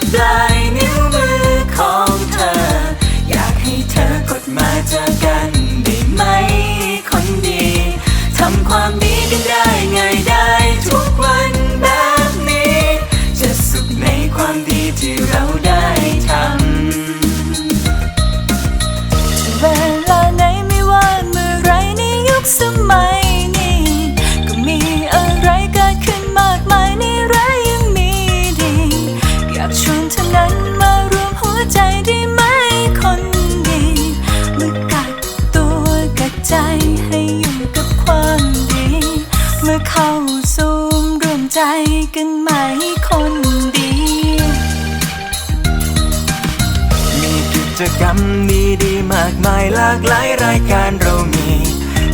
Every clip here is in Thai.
with the จกรรมดีดีมากมายหลากหลายรายการเรามี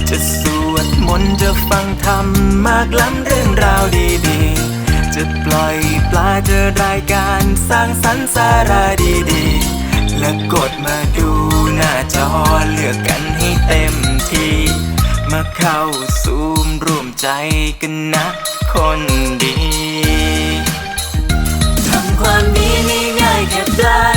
จะสวดมนต์จะฟังธรรมมากล้ำเรื่องราวดีดีจะปล่อยปลาเจอรายการสร้างสรรค์สาระดีดีและกดมาดูหน้าจอเลือกกันให้เต็มที่ มาเข้าซูมร่วมใจกันนะคนดี ทำความดีง่ายแค่ได้